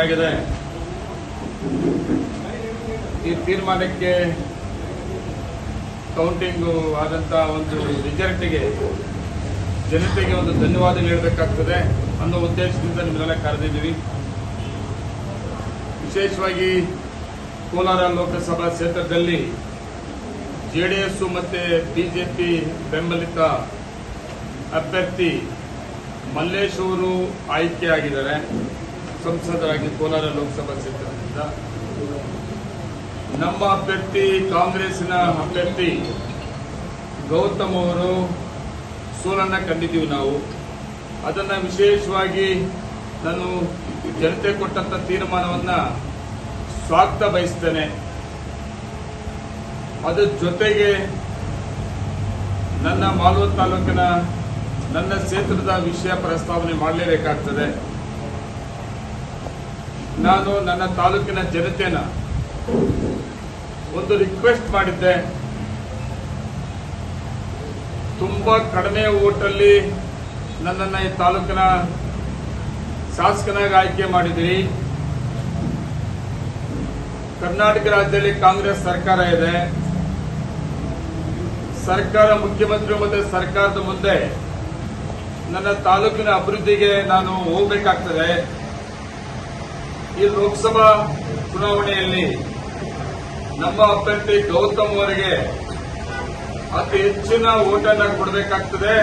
ಆಗಿದೆ. ಈ ತೀರ್ಮಾನಕ್ಕೆ ಕೌಂಟಿಂಗು ಆದಂತ ಒಂದು ರಿಜಲ್ಟ್ಗೆ ಜನತೆಗೆ ಒಂದು ಧನ್ಯವಾದ ನೀಡಬೇಕಾಗ್ತದೆ ಅನ್ನೋ ಉದ್ದೇಶದಿಂದ ನಿಮ್ಮನ್ನೆಲ್ಲ ಕರೆದಿದ್ದೀವಿ. ವಿಶೇಷವಾಗಿ ಕೋಲಾರ ಲೋಕಸಭಾ ಕ್ಷೇತ್ರದಲ್ಲಿ ಜೆ ಡಿ ಎಸ್ ಮತ್ತು ಬಿಜೆಪಿ ಬೆಂಬಲಿತ ಅಭ್ಯರ್ಥಿ ಮಲ್ಲೇಶ್ ಅವರು ಆಯ್ಕೆಯಾಗಿದ್ದಾರೆ ಸಂಸದರಾಗಿ ಕೋಲಾರ ಲೋಕಸಭಾ ಕ್ಷೇತ್ರದಿಂದ ನಮ್ಮ ಅಭ್ಯರ್ಥಿ, ಕಾಂಗ್ರೆಸ್ಸಿನ ಅಭ್ಯರ್ಥಿ ಗೌತಮ್ ಅವರು ಸೋಲನ್ನ ಕಂಡಿದ್ದೀವಿ ನಾವು. ಅದನ್ನ ವಿಶೇಷವಾಗಿ ನಾನು ಜನತೆ ಕೊಟ್ಟಂತ ತೀರ್ಮಾನವನ್ನು ಸ್ವಾಗತ ಬಯಸ್ತೇನೆ. ಅದರ ಜೊತೆಗೆ ನನ್ನ ಮಾಲೂರು ತಾಲೂಕಿನ ನನ್ನ ಕ್ಷೇತ್ರದ ವಿಷಯ ಪ್ರಸ್ತಾವನೆ ಮಾಡಲೇಬೇಕಾಗ್ತದೆ. ನಾನು ನನ್ನ ತಾಲೂಕಿನ ಜನತೆನ ಒಂದು ರಿಕ್ವೆಸ್ಟ್ ಮಾಡಿದ್ದೆ. ತುಂಬಾ ಕಡಿಮೆ ಓಟಲ್ಲಿ ನನ್ನನ್ನು ಈ ತಾಲೂಕಿನ ಶಾಸಕನಾಗಿ ಆಯ್ಕೆ ಮಾಡಿದಿರಿ ಕರ್ನಾಟಕ ರಾಜ್ಯದಲ್ಲಿ ಕಾಂಗ್ರೆಸ್ ಸರ್ಕಾರ ಇದೆ. ಸರ್ಕಾರ ಮುಖ್ಯಮಂತ್ರಿ ಮತ್ತು ಸರ್ಕಾರದ ಮುಂದೆ ನನ್ನ ತಾಲೂಕಿನ ಅಭಿವೃದ್ಧಿಗೆ ನಾನು ಹೋಗಬೇಕಾಗ್ತದೆ. ಈ ಲೋಕಸಭಾ ಚುನಾವಣೆಯಲ್ಲಿ ನಮ್ಮ ಅಭ್ಯರ್ಥಿ ಗೌತಮ್ ಅವರಿಗೆ ಅತಿ ಹೆಚ್ಚಿನ ಓಟನ್ನು ಕೊಡಬೇಕಾಗ್ತದೆ.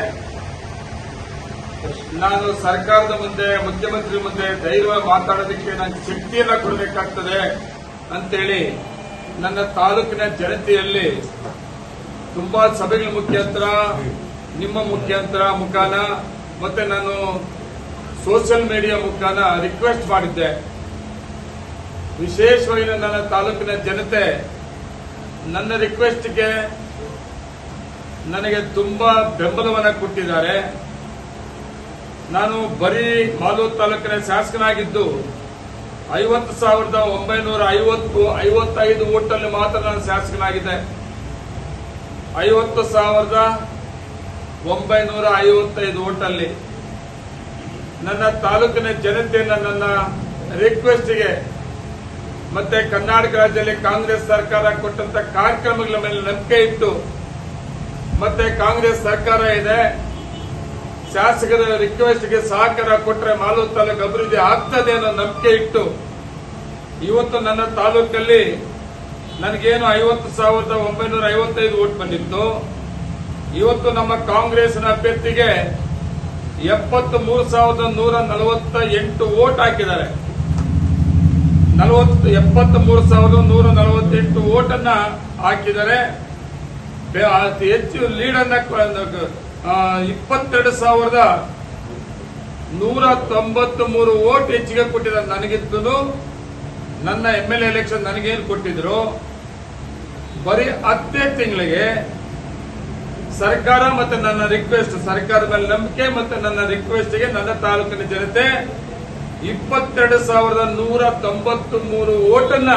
ನಾನು ಸರ್ಕಾರದ ಮುಂದೆ, ಮುಖ್ಯಮಂತ್ರಿ ಮುಂದೆ ಧೈರ್ಯ ಮಾತಾಡೋದಕ್ಕೆ ನಾನು ಶಕ್ತಿಯನ್ನ ಕೊಡಬೇಕಾಗ್ತದೆ ಅಂತೇಳಿ ನನ್ನ ತಾಲೂಕಿನ ಜನತೆಯಲ್ಲಿ ತುಂಬಾ ಸಭೆಗಳ ಮುಖ್ಯಾಂತರ ನಿಮ್ಮ ಮುಖಾಂತರ ಮುಖಾನ ಮತ್ತೆ ನಾನು ಸೋಷಿಯಲ್ ಮೀಡಿಯಾ ಮುಖಾನ ರಿಕ್ವೆಸ್ಟ್ ಮಾಡಿದ್ದೆ. ವಿಶೇಷವಾಗಿ ನನ್ನ ತಾಲೂಕಿನ ಜನತೆ, ನನ್ನ ರಿಕ್ವೆಸ್ಟ್ಗೆ ನನಗೆ ತುಂಬಾ ಬೆಂಬಲವನ್ನು ಕೊಟ್ಟಿದ್ದಾರೆ. ನಾನು ಬರೀ ಮಾಲೂರು ತಾಲೂಕಿನ ಶಾಸಕನಾಗಿದ್ದು, ಐವತ್ತು ಸಾವಿರದ ಒಂಬೈನೂರ ಐವತ್ತು, ಐವತ್ತೈದು ಓಟಲ್ಲಿ ಮಾತ್ರ ನಾನು ಶಾಸಕನಾಗಿದ್ದೆ. ಐವತ್ತು ಸಾವಿರದ ಒಂಬೈನೂರ ಐವತ್ತೈದು ಓಟಲ್ಲಿ ನನ್ನ ತಾಲೂಕಿನ ಜನತೆಯನ್ನ ನನ್ನ ರಿಕ್ವೆಸ್ಟ್ಗೆ ಮತ್ತೆ ಕರ್ನಾಟಕ ರಾಜ್ಯದಲ್ಲಿ ಕಾಂಗ್ರೆಸ್ ಸರ್ಕಾರ ಕೊಟ್ಟಂತ ಕಾರ್ಯಕ್ರಮಗಳ ಮೇಲೆ ನಂಬಿಕೆ ಇಟ್ಟು, ಮತ್ತೆ ಕಾಂಗ್ರೆಸ್ ಸರ್ಕಾರ ಇದೆ, ಶಾಸಕರ ರಿಕ್ವೆಸ್ಟ್ಗೆ ಸಹಕಾರ ಕೊಟ್ಟರೆ ಮಾಲೂರು ತಾಲೂಕು ಅಭಿವೃದ್ಧಿ ಆಗ್ತದೆ ಅನ್ನೋ ನಂಬಿಕೆ ಇಟ್ಟು, ಇವತ್ತು ನನ್ನ ತಾಲೂಕಲ್ಲಿ ನನಗೇನು ಐವತ್ತು ಸಾವಿರದ ಒಂಬೈನೂರ ಐವತ್ತೈದು ಓಟ್ ಬಂದಿತ್ತು. ಇವತ್ತು ನಮ್ಮ ಕಾಂಗ್ರೆಸ್ನ ಅಭ್ಯರ್ಥಿಗೆ ಎಪ್ಪತ್ತು ಮೂರು ಸಾವಿರದ ನೂರ ನಲವತ್ತ ಎಂಟು ಓಟ್ ಹಾಕಿದ್ದಾರೆ. ನಲವತ್ತು ಎಪ್ಪತ್ತ ಮೂರು ಸಾವಿರದ ನೂರ ನಲವತ್ತೆಂಟು ಓಟನ್ನ ಹಾಕಿದರೆ ಅತಿ ಹೆಚ್ಚು ಲೀಡನ್ನ ಇಪ್ಪತ್ತೆರಡು ಸಾವಿರದ ನೂರ ತೊಂಬತ್ತು ಮೂರು ಓಟ್ ಹೆಚ್ಚಿಗೆ ಕೊಟ್ಟಿದ್ದಾರೆ ನನಗಿಂತೂ ನನ್ನ ಎಂ ಎಲ್ ಎಲೆಕ್ಷನ್ ನನಗೇನು ಕೊಟ್ಟಿದ್ರು. ಬರೀ ಹತ್ತೇ ತಿಂಗಳಿಗೆ ಸರ್ಕಾರ ಮತ್ತೆ ನನ್ನ ರಿಕ್ವೆಸ್ಟ್ ಸರ್ಕಾರದ ನಂಬಿಕೆ ಮತ್ತೆ ನನ್ನ ರಿಕ್ವೆಸ್ಟ್ಗೆ ನನ್ನ ತಾಲೂಕಿನ ಜನತೆ ಇಪ್ಪತ್ತೆರಡು ಸಾವಿರದ ನೂರ ತೊಂಬತ್ತು ಮೂರು ಓಟನ್ನ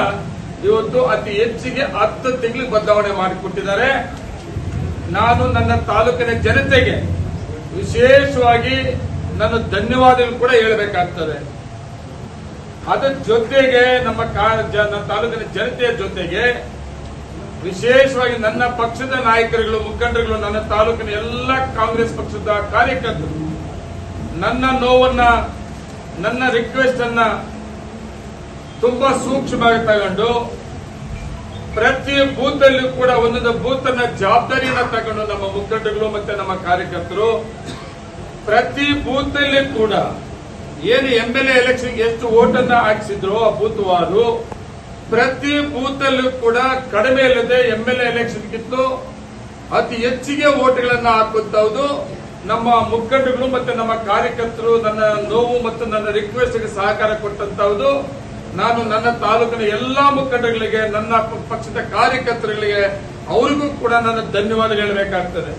ಇವತ್ತು ಅತಿ ಹೆಚ್ಚಿಗೆ ಹತ್ತು ತಿಂಗಳಿಗೆ ಬದಲಾವಣೆ ಮಾಡಿಕೊಟ್ಟಿದ್ದಾರೆ. ನಾನು ನನ್ನ ತಾಲೂಕಿನ ಜನತೆಗೆ ವಿಶೇಷವಾಗಿ ನನ್ನ ಧನ್ಯವಾದಗಳು ಕೂಡ ಹೇಳಬೇಕಾಗ್ತದೆ. ಅದರ ಜೊತೆಗೆ ನಮ್ಮ ತಾಲೂಕಿನ ಜನತೆಯ ಜೊತೆಗೆ ವಿಶೇಷವಾಗಿ ನನ್ನ ಪಕ್ಷದ ನಾಯಕರುಗಳು, ಮುಖಂಡರುಗಳು, ನನ್ನ ತಾಲೂಕಿನ ಎಲ್ಲ ಕಾಂಗ್ರೆಸ್ ಪಕ್ಷದ ಕಾರ್ಯಕರ್ತರು, ನನ್ನ ನೋವನ್ನ ನನ್ನ ರಿಕ್ವೆಸ್ಟ್ ಅನ್ನ ತುಂಬಾ ಸೂಕ್ಷ್ಮವಾಗಿ ತಗೊಂಡು ಪ್ರತಿ ಬೂತ್ ಕೂಡ ಒಂದೊಂದು ಬೂತ್ ಅನ್ನ ಜವಾಬ್ದಾರಿಯನ್ನ ತಗೊಂಡು ನಮ್ಮ ಮುಖಂಡಗಳು ಮತ್ತೆ ನಮ್ಮ ಕಾರ್ಯಕರ್ತರು ಪ್ರತಿ ಬೂತ್ ಅಲ್ಲಿ ಕೂಡ ಏನು ಎಂ ಎಲ್ ಎಲೆಕ್ಷನ್ ಎಷ್ಟು ಓಟನ್ನ ಹಾಕಿಸಿದ್ರು ಆ ಬೂತ್ ವಾರು ಪ್ರತಿ ಬೂತ್ ಅಲ್ಲೂ ಕೂಡ ಕಡಿಮೆ ಇಲ್ಲದೆ ಎಂ ಎಲ್ ಎ ಎಲೆಕ್ಷನ್ಗಿಂತ ಅತಿ ಹೆಚ್ಚಿಗೆ ಓಟ್ಗಳನ್ನ ಹಾಕುತ್ತವುದು ನಮ್ಮ ಮುಖಂಡಗಳು ಮತ್ತೆ ನಮ್ಮ ಕಾರ್ಯಕರ್ತರು ನನ್ನ ನೋವು ಮತ್ತು ನನ್ನ ರಿಕ್ವೆಸ್ಟ್ಗೆ ಸಹಕಾರ ಕೊಟ್ಟಂತಹದ್ದು ನಾನು ನನ್ನ ತಾಲೂಕಿನ ಎಲ್ಲಾ ಮುಖಂಡಗಳಿಗೆ, ನನ್ನ ಪಕ್ಷದ ಕಾರ್ಯಕರ್ತರುಗಳಿಗೆ ಅವರಿಗೂ ಕೂಡ ನಾನು ಧನ್ಯವಾದ ಹೇಳಬೇಕಾಗ್ತದೆ.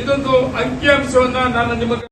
ಇದೊಂದು ಅಂಕಿಅಂಶವನ್ನ ನಾನು ನಿಮಗೆ